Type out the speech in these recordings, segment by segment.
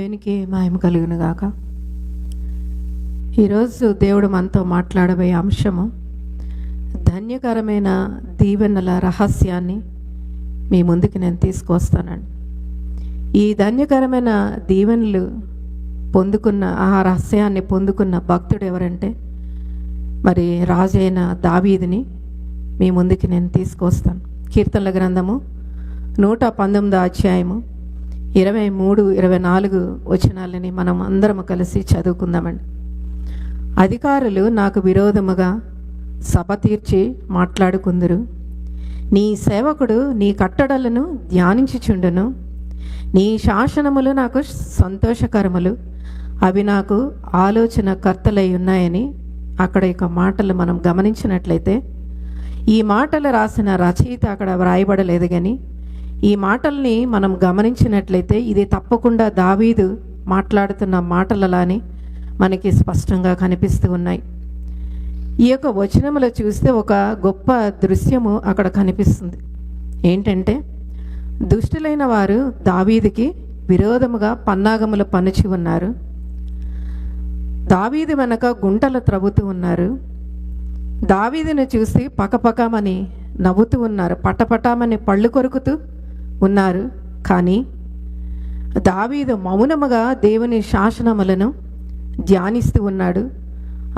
దేవునికి మాయం కలుగును గాక. ఈరోజు దేవుడు మనతో మాట్లాడబోయే అంశము ధన్యకరమైన దీవెనల రహస్యాన్ని మీ ముందుకి నేను తీసుకొస్తానండి. ఈ ధన్యకరమైన దీవెనలు పొందుకున్న ఆ రహస్యాన్ని పొందుకున్న భక్తుడు ఎవరంటే మరి రాజైన దావీదిని మీ ముందుకి నేను తీసుకొస్తాను. కీర్తనల గ్రంథము నూట పంతొమ్మిదో అధ్యాయము ఇరవై మూడు ఇరవై నాలుగు వచనాలని మనం అందరం కలిసి చదువుకుందామండి. అధికారులు నాకు విరోధముగా సభ తీర్చి మాట్లాడుకుందరు. నీ సేవకుడు నీ కట్టడలను ధ్యానించుచుండును. నీ శాసనములు నాకు సంతోషకరములు. అవి నాకు ఆలోచన కర్తలై ఉన్నాయని అక్కడ యొక్క మాటలు మనం గమనించినట్లయితే ఈ మాటలు రాసిన రచయిత అక్కడ వ్రాయబడలేదు కానీ ఈ మాటల్ని మనం గమనించినట్లయితే ఇది తప్పకుండా దావీదు మాట్లాడుతున్న మాటలలానే మనకి స్పష్టంగా కనిపిస్తూ ఉన్నాయి. ఈ యొక్క వచనములో చూస్తే ఒక గొప్ప దృశ్యము అక్కడ కనిపిస్తుంది. ఏంటంటే దుష్టులైన వారు దావీదికి విరోధముగా పన్నాగములు పనుచి ఉన్నారు. దావీది వెనక గుంటలు త్రవ్వుతూ ఉన్నారు. దావీదిని చూసి పకపకమని నవ్వుతూ ఉన్నారు. పటపటామని పళ్ళు కొరుకుతూ ఉన్నారు. కానీ దావీదు మౌనముగా దేవుని శాసనములను ధ్యానిస్తూ ఉన్నాడు.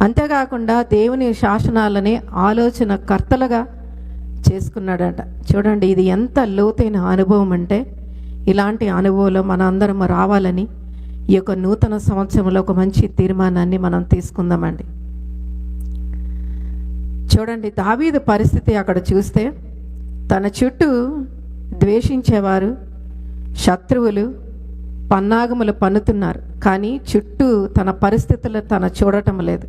అంతేకాకుండా దేవుని శాసనాలని ఆలోచన కర్తలుగా చేసుకున్నాడట. చూడండి ఇది ఎంత లోతైన అనుభవం అంటే ఇలాంటి అనుభవంలో మన అందరం రావాలని ఈ యొక్క నూతన సంవత్సరంలో ఒక మంచి తీర్మానాన్ని మనం తీసుకుందామండి. చూడండి దావీదు పరిస్థితి అక్కడ చూస్తే తన చుట్టూ ద్వేషించేవారు శత్రువులు పన్నాగములు పన్నుతున్నారు. కానీ చుట్టూ తన పరిస్థితులు తన చూడటం లేదు.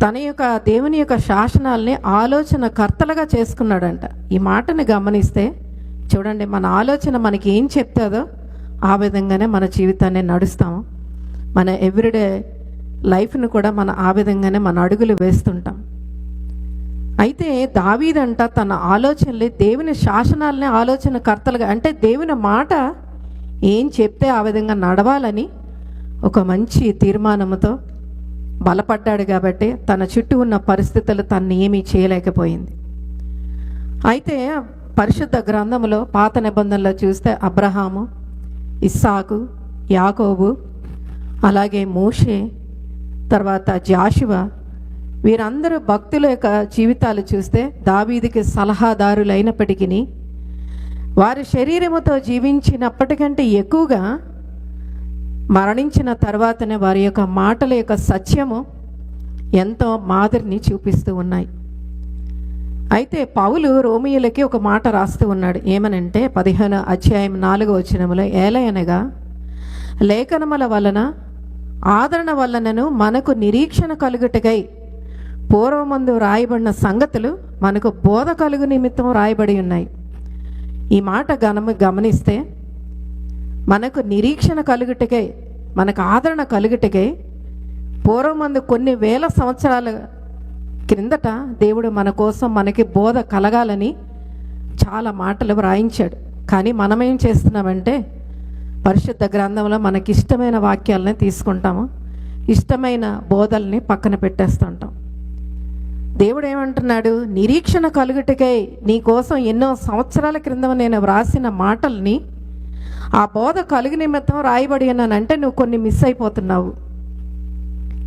తన యొక్క దేవుని యొక్క శాసనాల్ని ఆలోచన కర్తలుగా చేసుకున్నాడంట. ఈ మాటని గమనిస్తే చూడండి మన ఆలోచన మనకి ఏం చెప్తుందో ఆ విధంగానే మన జీవితాన్ని నడుస్తాము. మన ఎవ్రీడే లైఫ్ను కూడా మన ఆ విధంగానే మన అడుగులు వేస్తుంటాం. అయితే దావీదంట తన ఆలోచనలే దేవుని శాసనాలనే ఆలోచన కర్తలుగా అంటే దేవుని మాట ఏం చెప్తే ఆ విధంగా నడవాలని ఒక మంచి తీర్మానంతో బలపడ్డాడు కాబట్టి తన చుట్టూ ఉన్న పరిస్థితులు తన్ని ఏమీ చేయలేకపోయింది. అయితే పరిశుద్ధ గ్రంథంలో పాత నిబంధనలో చూస్తే అబ్రహాము ఇస్సాకు యాకోబు అలాగే మోషే తర్వాత జాషువా వీరందరూ భక్తుల యొక్క జీవితాలు చూస్తే దావీదికి సలహాదారులైనప్పటికీ వారి శరీరముతో జీవించినప్పటికంటే ఎక్కువగా మరణించిన తర్వాతనే వారి యొక్క మాటల యొక్క సత్యము ఎంతో మాదిరిని చూపిస్తూ ఉన్నాయి. అయితే పౌలు రోమియులకి ఒక మాట రాస్తూ ఉన్నాడు. ఏమనంటే పదిహేను అధ్యాయం నాలుగో వచనములో ఏలయనగా లేఖనముల వలన ఆదరణ వలనను మనకు నిరీక్షణ కలుగుటకై పూర్వమందు రాయబడిన సంగతులు మనకు బోధ కలుగు నిమిత్తం రాయబడి ఉన్నాయి. ఈ మాట గమ గమనిస్తే మనకు నిరీక్షణ కలుగుటకై మనకు ఆదరణ కలుగుటకై పూర్వమందు కొన్ని వేల సంవత్సరాల క్రిందట దేవుడు మన కోసం మనకి బోధ కలగాలని చాలా మాటలు వ్రాయించాడు. కానీ మనమేం చేస్తున్నామంటే పరిశుద్ధ గ్రంథంలో మనకి ఇష్టమైన వాక్యాలని తీసుకుంటాము. ఇష్టమైన బోధల్ని పక్కన పెట్టేస్తుంటాం. దేవుడు ఏమంటున్నాడు నిరీక్షణ కలుగుటకై నీ కోసం ఎన్నో సంవత్సరాల క్రింద నేను వ్రాసిన మాటల్ని ఆ బోధ కలుగు నిమిత్తం రాయబడి ఉన్నానంటే నువ్వు కొన్ని మిస్ అయిపోతున్నావు.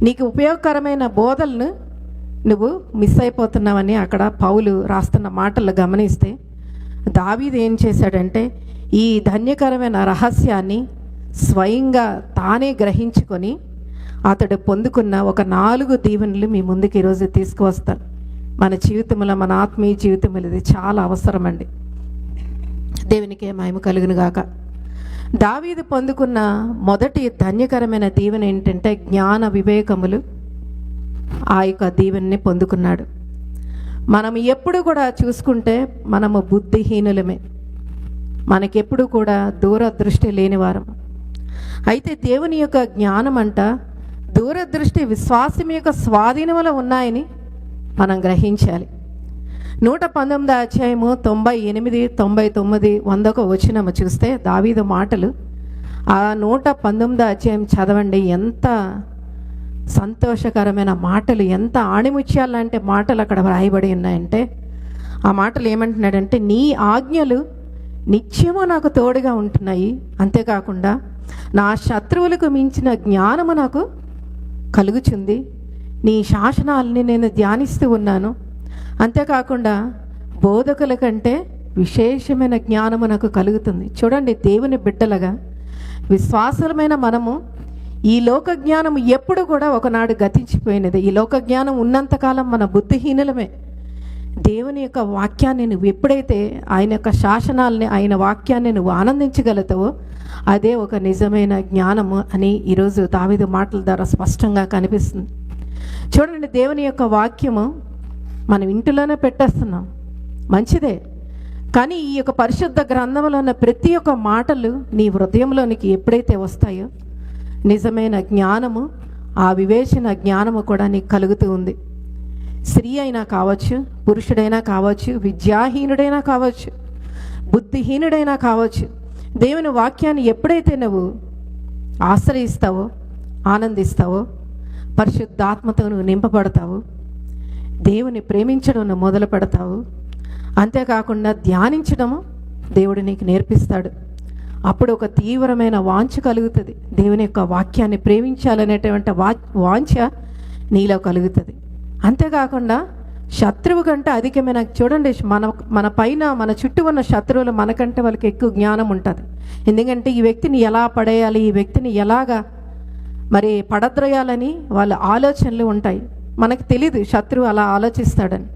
నీకు ఉపయోగకరమైన బోధలను నువ్వు మిస్ అయిపోతున్నావని అక్కడ పౌలు రాస్తున్న మాటలు గమనిస్తే దావీది ఏం చేశాడంటే ఈ ధన్యకరమైన రహస్యాన్ని స్వయంగా తానే గ్రహించుకొని అతడు పొందుకున్న ఒక నాలుగు దీవెనలు మీ ముందుకు ఈరోజు తీసుకువస్తాను. మన జీవితంలో మన ఆత్మీయ జీవితంలో ఇది చాలా అవసరం అండి దేవునికే మహిమ కలుగును గాక. దావీదు పొందుకున్న మొదటి ధన్యకరమైన దీవెన ఏంటంటే జ్ఞాన వివేకములు. ఆ యొక్క దీవెనని పొందుకున్నాడు. మనం ఎప్పుడు కూడా చూసుకుంటే మనము బుద్ధిహీనులమే. మనకెప్పుడు కూడా దూరదృష్టి లేనివారం అయితే దేవుని యొక్క జ్ఞానం అంట దూరదృష్టి విశ్వాసం యొక్క స్వాధీనంలో ఉన్నాయని మనం గ్రహించాలి. నూట పంతొమ్మిది అధ్యాయము తొంభై ఎనిమిది తొంభై తొమ్మిది వందకు వచ్చినము చూస్తే దావీదు మాటలు ఆ నూట పంతొమ్మిది అధ్యాయం చదవండి. ఎంత సంతోషకరమైన మాటలు ఎంత ఆణిముత్యాలంటే మాటలు అక్కడ వ్రాయబడి ఉన్నాయంటే ఆ మాటలు ఏమంటున్నాడంటే నీ ఆజ్ఞలు నిత్యము నాకు తోడుగా ఉంటున్నాయి. అంతేకాకుండా నా శత్రువులకు మించిన జ్ఞానము నాకు కలుగుచుంది. నీ శాసనాలని నేను ధ్యానిస్తూ ఉన్నాను. అంతేకాకుండా బోధకుల కంటే విశేషమైన జ్ఞానము నాకు కలుగుతుంది. చూడండి దేవుని బిడ్డలుగా విశ్వాసమైన మనము ఈ లోక జ్ఞానం ఎప్పుడు కూడా ఒకనాడు గతించిపోయినది. ఈ లోక జ్ఞానం ఉన్నంతకాలం మన బుద్ధిహీనులమే. దేవుని యొక్క వాక్యాన్ని నువ్వు ఎప్పుడైతే ఆయన యొక్క శాసనాల్ని ఆయన వాక్యాన్ని నువ్వు ఆనందించగలుగుతావో అదే ఒక నిజమైన జ్ఞానము అని ఈరోజు దావిదు మాటల ద్వారా స్పష్టంగా కనిపిస్తుంది. చూడండి దేవుని యొక్క వాక్యము మనం ఇంటిలోనే పెట్టేస్తున్నాం. మంచిదే. కానీ ఈ యొక్క పరిశుద్ధ గ్రంథంలో ఉన్న ప్రతి ఒక్క మాటలు నీ హృదయంలోనికి ఎప్పుడైతే వస్తాయో నిజమైన జ్ఞానము ఆ వివేచన జ్ఞానము కూడా నీకు కలుగుతూ ఉంది. స్త్రీ అయినా కావచ్చు పురుషుడైనా కావచ్చు విద్యాహీనుడైనా కావచ్చు బుద్ధిహీనుడైనా కావచ్చు దేవుని వాక్యాన్ని ఎప్పుడైతే నువ్వు ఆశ్రయిస్తావో ఆనందిస్తావో పరిశుద్ధాత్మతో నువ్వు నింపబడతావు దేవుని ప్రేమించడం మొదలు పెడతావు అంతేకాకుండా ధ్యానించడము దేవుడు నీకు నేర్పిస్తాడు. అప్పుడు ఒక తీవ్రమైన వాంఛ కలుగుతుంది. దేవుని యొక్క వాక్యాన్ని ప్రేమించాలనేటువంటి వా వాంఛ నీలో కలుగుతుంది. అంతేకాకుండా శత్రువు కంటే అధికమైన చూడండి మన మన పైన మన చుట్టూ ఉన్న శత్రువులు మనకంటే వాళ్ళకి ఎక్కువ జ్ఞానం ఉంటుంది. ఎందుకంటే ఈ వ్యక్తిని ఎలా పడేయాలి ఈ వ్యక్తిని ఎలాగా మరి పడద్రయాలని వాళ్ళ ఆలోచనలు ఉంటాయి. మనకు తెలియదు శత్రువు అలా ఆలోచిస్తాడని.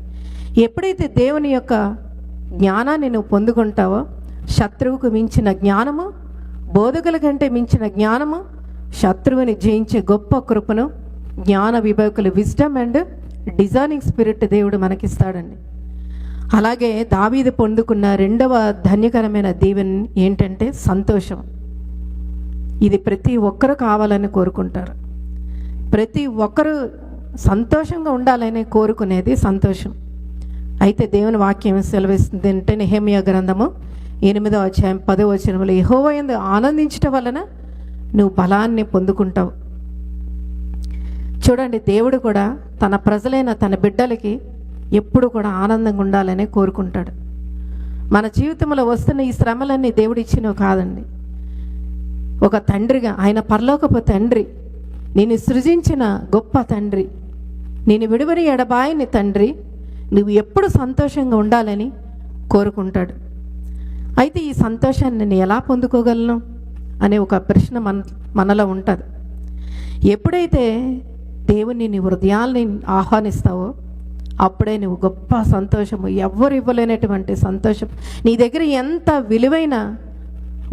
ఎప్పుడైతే దేవుని యొక్క జ్ఞానాన్ని నువ్వు పొందుకుంటావో శత్రువుకు మించిన జ్ఞానము బోధకుల కంటే మించిన జ్ఞానము శత్రువుని జయించే గొప్ప కృపను జ్ఞాన వివేకులు విజ్డమ్ అండ్ డిజైనింగ్ స్పిరిట్ దేవుడు మనకిస్తాడండి. అలాగే దావీది పొందుకున్న రెండవ ధన్యకరమైన దీవెన్ ఏంటంటే సంతోషం. ఇది ప్రతి ఒక్కరు కావాలని కోరుకుంటారు. ప్రతి ఒక్కరు సంతోషంగా ఉండాలని కోరుకునేది సంతోషం. అయితే దేవుని వాక్యం సెలవిస్తుంది అంటే నెహమియా గ్రంథము ఎనిమిదో అధ్యాయం పదో వచనంలో యెహోవా ఆనందించటం వలన నువ్వు బలాన్ని పొందుకుంటావు. చూడండి దేవుడు కూడా తన ప్రజలైన తన బిడ్డలకి ఎప్పుడు కూడా ఆనందంగా ఉండాలని కోరుకుంటాడు. మన జీవితంలో వస్తున్న ఈ శ్రమలన్నీ దేవుడు ఇచ్చినవి కాదండి. ఒక తండ్రిగా ఆయన పరలోకపు తండ్రి నేను సృజించిన గొప్ప తండ్రి నేను విడువని ఎడబాయిని తండ్రి నువ్వు ఎప్పుడు సంతోషంగా ఉండాలని కోరుకుంటాడు. అయితే ఈ సంతోషాన్ని నేను ఎలా పొందుకోగలను? అనే ఒక ప్రశ్న మన మనలో ఉంటుంది. ఎప్పుడైతే దేవుని నీ హృదయాల్ని ఆహ్వానిస్తావో అప్పుడే నువ్వు గొప్ప సంతోషము ఎవ్వరు ఇవ్వలేనటువంటి సంతోషం. నీ దగ్గర ఎంత విలువైన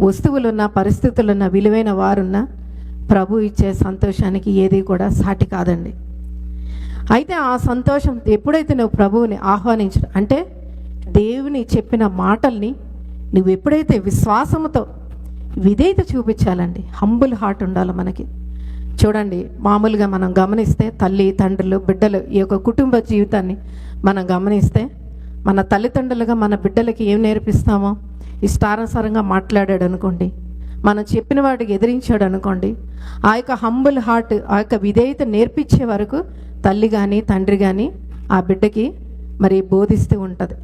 వస్తువులున్నా పరిస్థితులున్నా విలువైన వారున్నా ప్రభు ఇచ్చే సంతోషానికి ఏది కూడా సాటి కాదండి. అయితే ఆ సంతోషం ఎప్పుడైతే నువ్వు ప్రభువుని ఆహ్వానించడం అంటే దేవుని చెప్పిన మాటల్ని నువ్వు ఎప్పుడైతే విశ్వాసముతో విధేయత చూపించాలండి హంబుల్ హార్ట్ ఉండాలి మనకి. చూడండి మామూలుగా మనం గమనిస్తే తల్లి తండ్రులు బిడ్డలు ఈ యొక్క కుటుంబ జీవితాన్ని మనం గమనిస్తే మన తల్లిదండ్రులుగా మన బిడ్డలకి ఏం నేర్పిస్తామో ఇష్టానుసారంగా మాట్లాడాడు అనుకోండి మనం చెప్పిన వాడికి ఎదిరించాడు అనుకోండి ఆ యొక్క హంబుల్ హార్ట్ ఆ యొక్క విధేయత నేర్పించే వరకు తల్లి కానీ తండ్రి కానీ ఆ బిడ్డకి మరి బోధిస్తూ ఉంటుంది.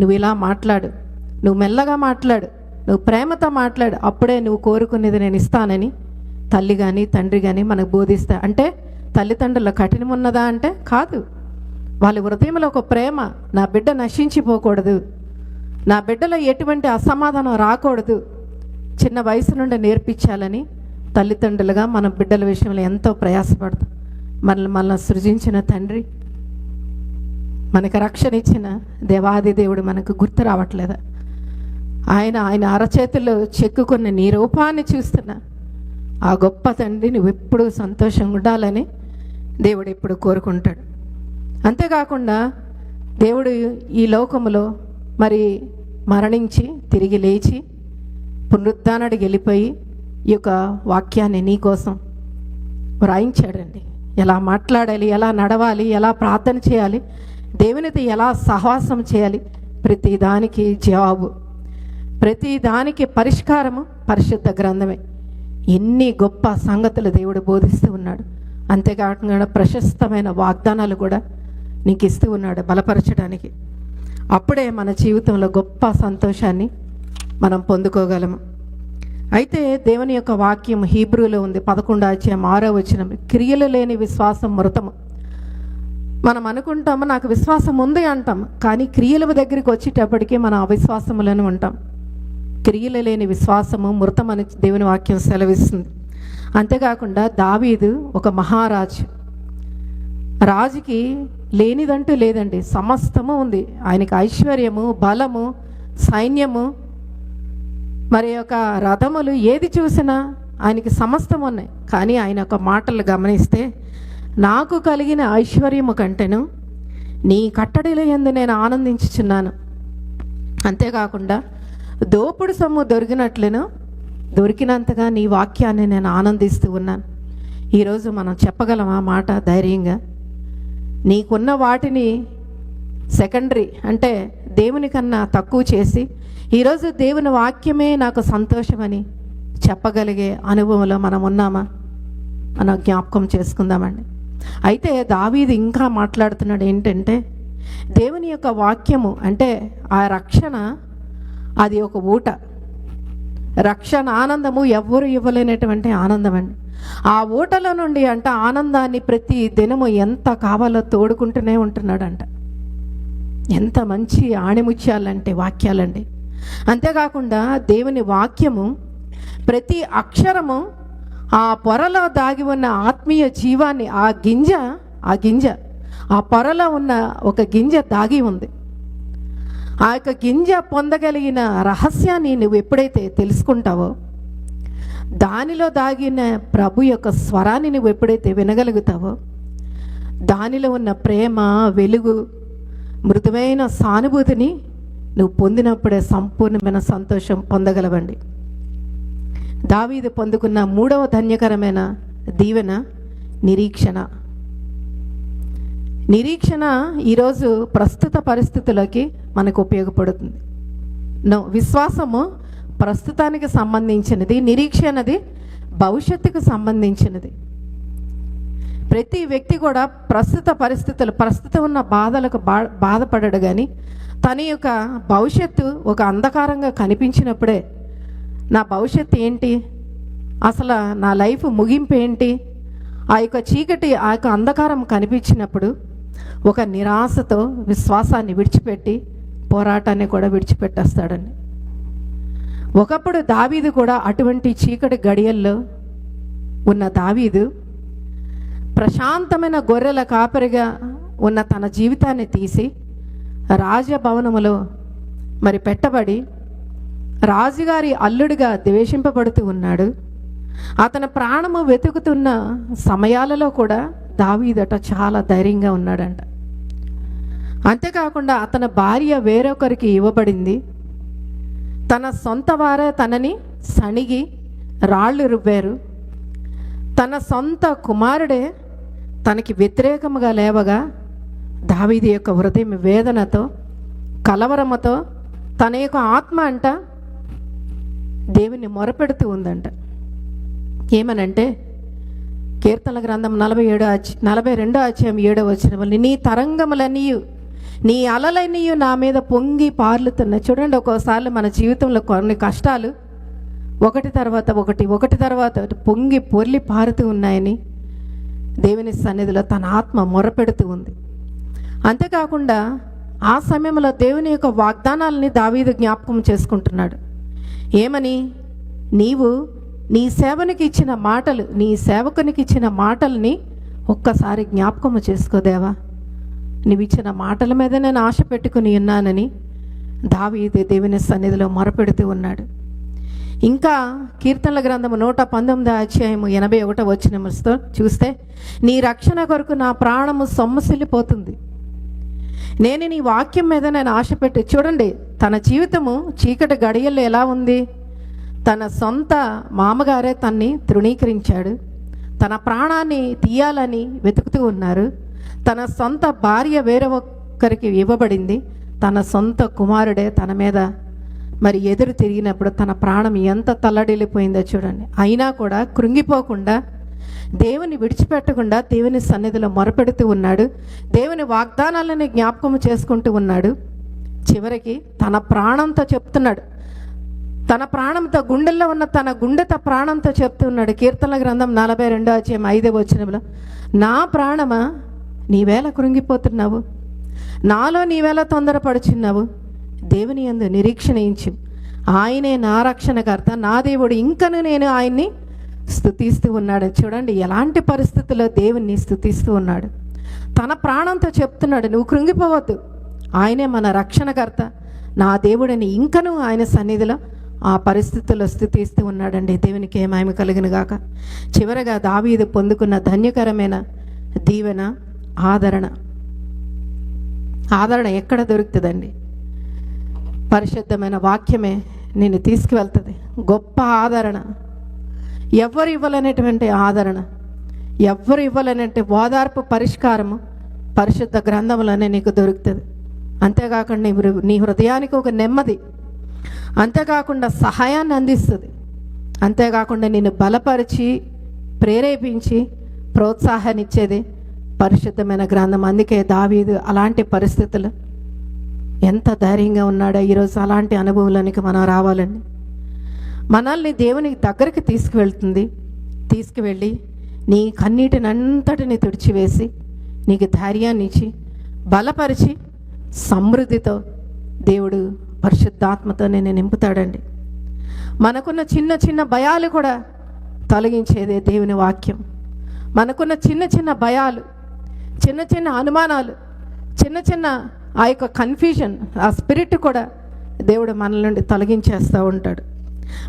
నువ్వు ఇలా మాట్లాడు నువ్వు మెల్లగా మాట్లాడు నువ్వు ప్రేమతో మాట్లాడు అప్పుడే నువ్వు కోరుకునేది నేను ఇస్తానని తల్లి కానీ తండ్రి కానీ మనకు బోధిస్తా అంటే తల్లిదండ్రుల కఠినం ఉన్నదా అంటే కాదు. వాళ్ళ హృదయంలో ఒక ప్రేమ నా బిడ్డ నశించిపోకూడదు. నా బిడ్డలో ఎటువంటి అసమాధానం రాకూడదు. చిన్న వయసు నుండి నేర్పించాలని తల్లిదండ్రులుగా మన బిడ్డల విషయంలో ఎంతో ప్రయాసపడతాం. మనల్ని మనల్ని సృజించిన తండ్రి మనకు రక్షణ ఇచ్చిన దేవాది దేవుడు మనకు గుర్తు రావట్లేదా? ఆయన ఆయన అరచేతుల్లో చెక్కుకున్న నీ రూపాన్ని చూస్తున్నా. ఆ గొప్ప తండ్రి నువ్వు ఎప్పుడు సంతోషంగా ఉండాలని దేవుడు ఎప్పుడు కోరుకుంటాడు. అంతేకాకుండా దేవుడు ఈ లోకములో మరి మరణించి తిరిగి లేచి పునరుద్ధానుడికి వెళ్ళిపోయి ఈ యొక్క వాక్యాన్ని నీ కోసం వ్రాయించాడండి. ఎలా మాట్లాడాలి ఎలా నడవాలి ఎలా ప్రార్థన చేయాలి దేవునితో ఎలా సహవాసం చేయాలి ప్రతి దానికి జవాబు ప్రతి దానికి పరిష్కారము పరిశుద్ధ గ్రంథమే. ఎన్ని గొప్ప సంగతులు దేవుడు బోధిస్తూ ఉన్నాడు. అంతేకాకుండా ప్రశస్తమైన వాగ్దానాలు కూడా నీకు ఇస్తూ ఉన్నాడు బలపరచడానికి. అప్పుడే మన జీవితంలో గొప్ప సంతోషాన్ని మనం పొందుకోగలము. అయితే దేవుని యొక్క వాక్యం హీబ్రూలో ఉంది పదకొండు అధ్యాయం ఆరో వచ్చిన క్రియలు లేని విశ్వాసం మృతము. మనం అనుకుంటాము నాకు విశ్వాసం ఉంది అంటాం కానీ క్రియల దగ్గరికి వచ్చేటప్పటికీ మనం అవిశ్వాసములను ఉంటాం. క్రియలు లేని విశ్వాసము మృతమని దేవుని వాక్యం సెలవిస్తుంది. అంతేకాకుండా దావీదు ఒక మహారాజు. రాజుకి లేనిదంటూ లేదండి సమస్తము ఉంది. ఆయనకి ఐశ్వర్యము బలము సైన్యము మరి యొక్క రథములు ఏది చూసినా ఆయనకి సమస్తం ఉన్నాయి. కానీ ఆయన ఒక మాటలు గమనిస్తే నాకు కలిగిన ఐశ్వర్యము కంటేను నీ కట్టడిలో ఎందు నేను ఆనందించుచున్నాను. అంతేకాకుండా దోపుడు సొమ్ము దొరికినట్లును దొరికినంతగా నీ వాక్యాన్ని నేను ఆనందిస్తూ ఉన్నాను. ఈరోజు మనం చెప్పగలమా మాట ధైర్యంగా. నీకున్న వాటిని సెకండరీ అంటే దేవుని కన్నా తక్కువ చేసి ఈరోజు దేవుని వాక్యమే నాకు సంతోషమని చెప్పగలిగే అనుభవంలో మనం ఉన్నామా? మనం జ్ఞాపకం చేసుకుందామండి. అయితే దావీదు ఇంకా మాట్లాడుతున్నాడు ఏంటంటే దేవుని యొక్క వాక్యము అంటే ఆ రక్షణ అది ఒక ఊట. రక్షణ ఆనందము ఎవ్వరు ఇవ్వలేనటువంటి ఆనందం అండి. ఆ ఊటలో నుండి అంట ఆనందాన్ని ప్రతి దినము ఎంత కావాలో తోడుకుంటూనే ఉంటున్నాడంట. ఎంత మంచి ఆణిముత్యాలంటే వాక్యాలండి. అంతేకాకుండా దేవుని వాక్యము ప్రతి అక్షరము ఆ పొరలో దాగి ఉన్న ఆత్మీయ జీవాన్ని ఆ గింజ ఆ గింజ ఆ పొరలో ఉన్న ఒక గింజ దాగి ఉంది. ఆ యొక్క గింజ పొందగలిగిన రహస్యాన్ని నువ్వు ఎప్పుడైతే తెలుసుకుంటావో దానిలో దాగిన ప్రభు యొక్క స్వరాన్ని నువ్వు ఎప్పుడైతే వినగలుగుతావో దానిలో ఉన్న ప్రేమ వెలుగు మృదువైన సానుభూతిని నువ్వు పొందినప్పుడే సంపూర్ణమైన సంతోషం పొందగలవండి. దావీది పొందుకున్న మూడవ ధన్యకరమైన దీవెన నిరీక్షణ. నిరీక్షణ ఈరోజు ప్రస్తుత పరిస్థితులకి మనకు ఉపయోగపడుతుంది. నో విశ్వాసము ప్రస్తుతానికి సంబంధించినది నిరీక్షణది భవిష్యత్తుకు సంబంధించినది. ప్రతి వ్యక్తి కూడా ప్రస్తుత పరిస్థితులు ప్రస్తుతం ఉన్న బాధలకు బా బాధపడడు కానీ తన యొక్క భవిష్యత్తు ఒక అంధకారంగా కనిపించినప్పుడే నా భవిష్యత్తు ఏంటి? అసలు నా లైఫ్ ముగింపు ఏంటి? ఆ యొక్క చీకటి ఆ యొక్క అంధకారం కనిపించినప్పుడు ఒక నిరాశతో విశ్వాసాన్ని విడిచిపెట్టి పోరాటాన్ని కూడా విడిచిపెట్టేస్తాడండి. ఒకప్పుడు దావీదు కూడా అటువంటి చీకటి గడియల్లో ఉన్న దావీదు ప్రశాంతమైన గొర్రెల కాపరిగా ఉన్న తన జీవితాన్ని తీసి రాజభవనములో మరి పెట్టబడి రాజుగారి అల్లుడిగా ద్వేషింపబడుతూ ఉన్నాడు. అతని ప్రాణము వెతుకుతున్న సమయాలలో కూడా దావీదట చాలా ధైర్యంగా ఉన్నాడంట. అంతేకాకుండా అతని భార్య వేరొకరికి ఇవ్వబడింది. తన సొంత వారే తనని సణిగి రాళ్ళు రువ్వారు. తన సొంత కుమారుడే తనకి వ్యతిరేకముగా లేవగా దావీది యొక్క హృదయం వేదనతో కలవరముతో తన యొక్క ఆత్మ అంట దేవుని మొరపెడుతూ ఉందంట. ఏమనంటే కీర్తన గ్రంథం నలభై ఏడో నలభై రెండో అధ్యాయం ఏడో వచ్చిన వాళ్ళు నీ తరంగములన్నీయు నీ అలలన్నీయు నా మీద పొంగి పార్లుతున్నాయి చూడండి ఒక్కోసారి మన జీవితంలో కొన్ని కష్టాలు ఒకటి తర్వాత ఒకటి ఒకటి తర్వాత పొంగి పొర్లి పారుతూ ఉన్నాయని దేవుని సన్నిధిలో తన ఆత్మ మొరపెడుతూ ఉంది. అంతేకాకుండా ఆ సమయంలో దేవుని యొక్క వాగ్దానాలని దావీదు జ్ఞాపకం చేసుకుంటున్నాడు. ఏమని? నీవు నీ సేవనికి ఇచ్చిన మాటలు నీ సేవకునికి ఇచ్చిన మాటల్ని ఒక్కసారి జ్ఞాపకము చేసుకోదేవా నీవు ఇచ్చిన మాటల మీద నేను ఆశ పెట్టుకుని ఉన్నానని దావీదే దేవుని సన్నిధిలో మొరపెడుతూ ఉన్నాడు. ఇంకా కీర్తనల గ్రంథము నూట పంతొమ్మిది అధ్యాయము ఎనభై ఒకటో వచ్చినముతో చూస్తే నీ రక్షణ కొరకు నా ప్రాణము సొమ్మసిల్లిపోతుంది. నేను నీ వాక్యం మీద నేను ఆశ పెట్టి చూడండి తన జీవితము చీకటి గడియల్లో ఎలా ఉంది? తన సొంత మామగారే తన్ని తృణీకరించాడు. తన ప్రాణాన్ని తీయాలని వెతుకుతూ ఉన్నారు. తన సొంత భార్య వేరే ఒక్కరికి ఇవ్వబడింది. తన సొంత కుమారుడే తన మీద మరి ఎదురు తిరిగినప్పుడు తన ప్రాణం ఎంత తల్లడిల్లిపోయిందో చూడండి. అయినా కూడా కృంగిపోకుండా దేవుని విడిచిపెట్టకుండా దేవుని సన్నిధిలో మొరపెడుతూ ఉన్నాడు. దేవుని వాగ్దానాలని జ్ఞాపకం చేసుకుంటూ ఉన్నాడు. చివరికి తన ప్రాణంతో చెప్తున్నాడు. తన ప్రాణంతో గుండెల్లో ఉన్న తన గుండెతో ప్రాణంతో చెప్తున్నాడు కీర్తన గ్రంథం నలభై రెండో అధ్యాయం ఐదే వచ్చినప్పుడు నా ప్రాణమా నీవేళ కృంగిపోతున్నావు. నాలో నీవేళ తొందరపడుచున్నావు. దేవుని యందు నిరీక్షణ ఇంచు. ఆయనే నా రక్షణకర్త నా దేవుడు. ఇంకను నేను ఆయన్ని స్థుతిస్తూ ఉన్నాడు. చూడండి ఎలాంటి పరిస్థితుల్లో దేవుణ్ణి స్థుతిస్తూ ఉన్నాడు. తన ప్రాణంతో చెప్తున్నాడు నువ్వు కృంగిపోవద్దు. ఆయనే మన రక్షణకర్త నా దేవుడని. ఇంకను ఆయన సన్నిధిలో ఆ పరిస్థితుల్లో స్థుతిస్తూ ఉన్నాడండి. దేవునికి ఏమాయమ కలిగిన గాక. చివరగా దావీదు పొందుకున్న ధన్యకరమైన దీవెన ఆదరణ. ఆదరణ ఎక్కడ దొరుకుతుందండి? పరిశుద్ధమైన వాక్యమే నేను తీసుకువెళ్తుంది. గొప్ప ఆదరణ. ఎవరు ఇవ్వలేనటువంటి ఆదరణ? ఎవరు ఇవ్వలేనంటే ఓదార్పు పరిష్కారము పరిశుద్ధ గ్రంథంలోనే నీకు దొరుకుతుంది. అంతేకాకుండా నీ హృదయానికి ఒక నెమ్మది అంతేకాకుండా సహాయాన్ని అందిస్తుంది. అంతేకాకుండా నిన్ను బలపరిచి ప్రేరేపించి ప్రోత్సాహాన్ని ఇచ్చేది పరిశుద్ధమైన గ్రంథం. అందుకే దావీదు అలాంటి పరిస్థితులు ఎంత ధైర్యంగా ఉన్నాడో ఈరోజు అలాంటి అనుభవంలోనికి మనం రావాలండి. మనల్ని దేవునికి దగ్గరికి తీసుకువెళ్తుంది. తీసుకువెళ్ళి నీ కన్నీటినంతటిని తుడిచివేసి నీకు ధైర్యాన్ని ఇచ్చి బలపరిచి సమృద్ధితో దేవుడు పరిశుద్ధాత్మతో నేను నింపుతాడండి. మనకున్న చిన్న చిన్న భయాలు కూడా తొలగించేదే దేవుని వాక్యం. మనకున్న చిన్న చిన్న భయాలు చిన్న చిన్న అనుమానాలు చిన్న చిన్న ఆ యొక్క కన్ఫ్యూజన్ ఆ స్పిరిట్ కూడా దేవుడు మనల నుండి తొలగించేస్తూ ఉంటాడు.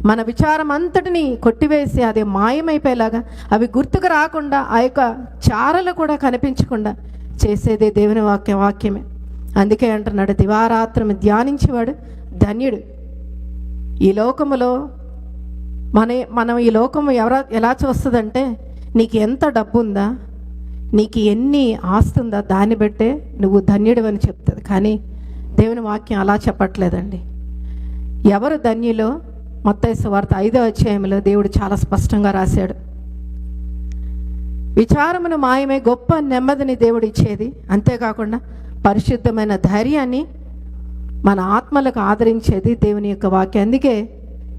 మన విచారం అంతటిని కొట్టివేసి అది మాయమైపోయేలాగా అవి గుర్తుకు రాకుండా ఆ యొక్క చారలు కూడా కనిపించకుండా చేసేదే దేవుని వాక్య వాక్యమే. అందుకే అంటున్నాడు దివారాత్రం ధ్యానించేవాడు ధన్యుడు. ఈ లోకములో మన మనం ఈ లోకము ఎవరా ఎలా చూస్తుందంటే నీకు ఎంత డబ్బు ఉందా నీకు ఎన్ని ఆస్తి ఉందా దాన్ని బట్టే నువ్వు ధన్యుడు అని చెప్తుంది. కానీ దేవుని వాక్యం అలా చెప్పట్లేదండి. ఎవరు ధన్యులో మత్తైసు వార్త ఐదో అధ్యాయంలో దేవుడు చాలా స్పష్టంగా రాశాడు. విచారమును మాయమే గొప్ప నెమ్మదిని దేవుడు ఇచ్చేది. అంతేకాకుండా పరిశుద్ధమైన ధైర్యాన్ని మన ఆత్మలకు ఆదరించేది దేవుని యొక్క వాక్యం. అందుకే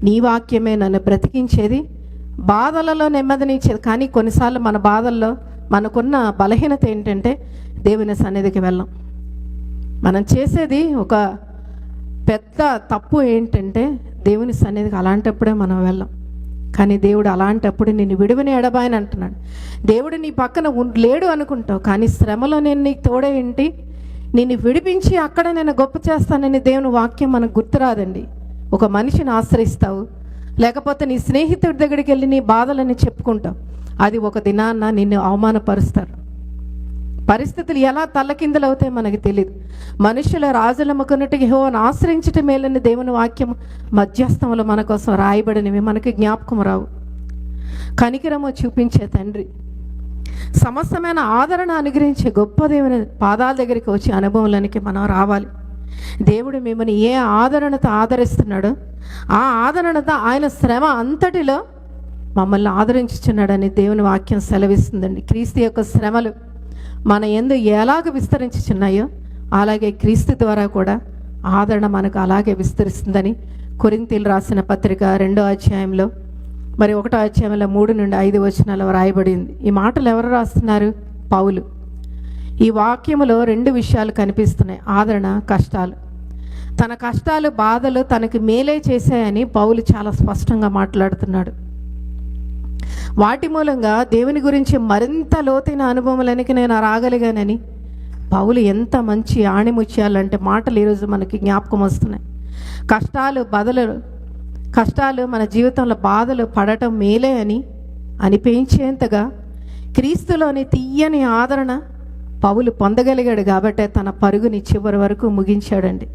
నీ వాక్యమే నన్ను బ్రతికించేది. బాధలలో నెమ్మదినిచ్చేది. కానీ కొన్నిసార్లు మన బాధల్లో మనకున్న బలహీనత ఏంటంటే దేవుని సన్నిధికి వెళ్ళం. మనం చేసేది ఒక పెద్ద తప్పు ఏంటంటే దేవుని సన్నిధికి అలాంటప్పుడే మనం వెళ్ళం. కానీ దేవుడు అలాంటప్పుడు నిన్ను విడువని ఎడబాయని అంటున్నాడు. దేవుడు నీ పక్కన లేడు అనుకుంటావు. కానీ శ్రమలో నేను నీకు తోడే ఏంటి నిన్ను విడిపించి అక్కడ నేను గొప్ప చేస్తానని దేవుని వాక్యం మనకు గుర్తురాదండి. ఒక మనిషిని ఆశ్రయిస్తావు. లేకపోతే నీ స్నేహితుడి దగ్గరికి వెళ్ళి నీ బాధలని చెప్పుకుంటావు. అది ఒక దినాన్న నిన్ను అవమానపరుస్తారు. పరిస్థితులు ఎలా తల్లకిందులవుతాయి మనకు తెలియదు మనుషుల రాజుల ముఖనుటికి ఆశ్రయించటం మేలని దేవుని వాక్యం మధ్యస్థంలో మన కోసం రాయబడినవి మనకి జ్ఞాపకం రావు. కనికిరమో చూపించే తండ్రి. సమస్తమైన ఆదరణ అనుగ్రహించే గొప్ప దేవుని పాదాల దగ్గరికి వచ్చే అనుభవంలోనికి మనం రావాలి. దేవుడు మిమ్మల్ని ఏ ఆదరణతో ఆదరిస్తున్నాడో ఆ ఆదరణతో ఆయన శ్రమ అంతటిలో మమ్మల్ని ఆదరించుచున్నాడని దేవుని వాక్యం సెలవిస్తుందండి. క్రీస్తు యొక్క శ్రమలు మన ఎందు ఎలాగ విస్తరించుచున్నాయో అలాగే క్రీస్తు ద్వారా కూడా ఆదరణ మనకు అలాగే విస్తరిస్తుందని కొరింతీలు రాసిన పత్రిక రెండో అధ్యాయంలో మరి ఒకటో అధ్యాయంలో మూడు నుండి ఐదు వచనాలు రాయబడింది ఈ మాటలు ఎవరు రాస్తున్నారు? పౌలు. ఈ వాక్యములో రెండు విషయాలు కనిపిస్తున్నాయి. ఆదరణ కష్టాలు. తన కష్టాలు బాధలు తనకి మేలే చేశాయని పౌలు చాలా స్పష్టంగా మాట్లాడుతున్నాడు. వాటి మూలంగా దేవుని గురించి మరింత లోతైన అనుభవములనికి నేను రాగలిగానని పౌలు ఎంత మంచి ఆణిముత్యాలంటే మాటలు ఈరోజు మనకి జ్ఞాపకం వస్తున్నాయి. కష్టాలు బదలు కష్టాలు మన జీవితంలో బాధలు పడటం మేలే అని అనిపించేంతగా క్రీస్తులోని తీయని ఆదరణ పౌలు పొందగలిగాడు కాబట్టే తన పరుగుని చివరి వరకు ముగించాడండి.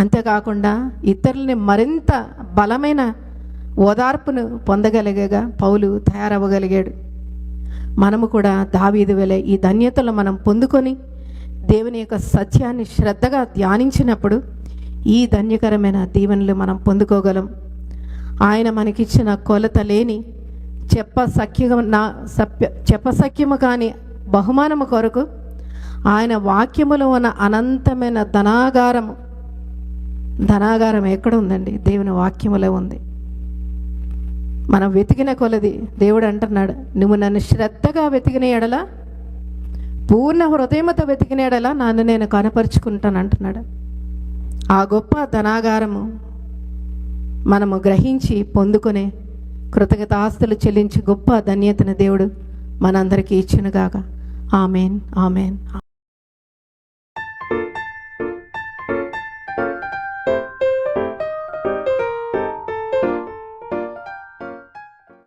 అంతేకాకుండా ఇతరులని మరింత బలమైన ఓదార్పును పొందగలిగగా పౌలు తయారవ్వగలిగాడు. మనము కూడా దావీదు వెలే ఈ ధన్యతలు మనం పొందుకొని దేవుని యొక్క సత్యాన్ని శ్రద్ధగా ధ్యానించినప్పుడు ఈ ధన్యకరమైన దీవెనలు మనం పొందుకోగలం. ఆయన మనకిచ్చిన కొలత లేని చెప్ప సఖ్యము నా సప్య చెప్పసఖ్యము కాని బహుమానము కొరకు ఆయన వాక్యములో ఉన్న అనంతమైన ధనాగారము ధనాగారం ఎక్కడ ఉందండి? దేవుని వాక్యములో ఉంది. మనం వెతికిన కొలది దేవుడు అంటున్నాడు నువ్వు నన్ను శ్రద్ధగా వెతికిన ఎడల పూర్ణ హృదయమతో వెతికిన ఎడల నన్ను నేను కనపరుచుకుంటాను అంటున్నాడు. ఆ గొప్ప ధనాగారము మనము గ్రహించి పొందుకునే కృతజ్ఞతాస్తులు చెల్లించి గొప్ప ధన్యతను దేవుడు మనందరికీ ఇచ్చినగాక. Amen amen.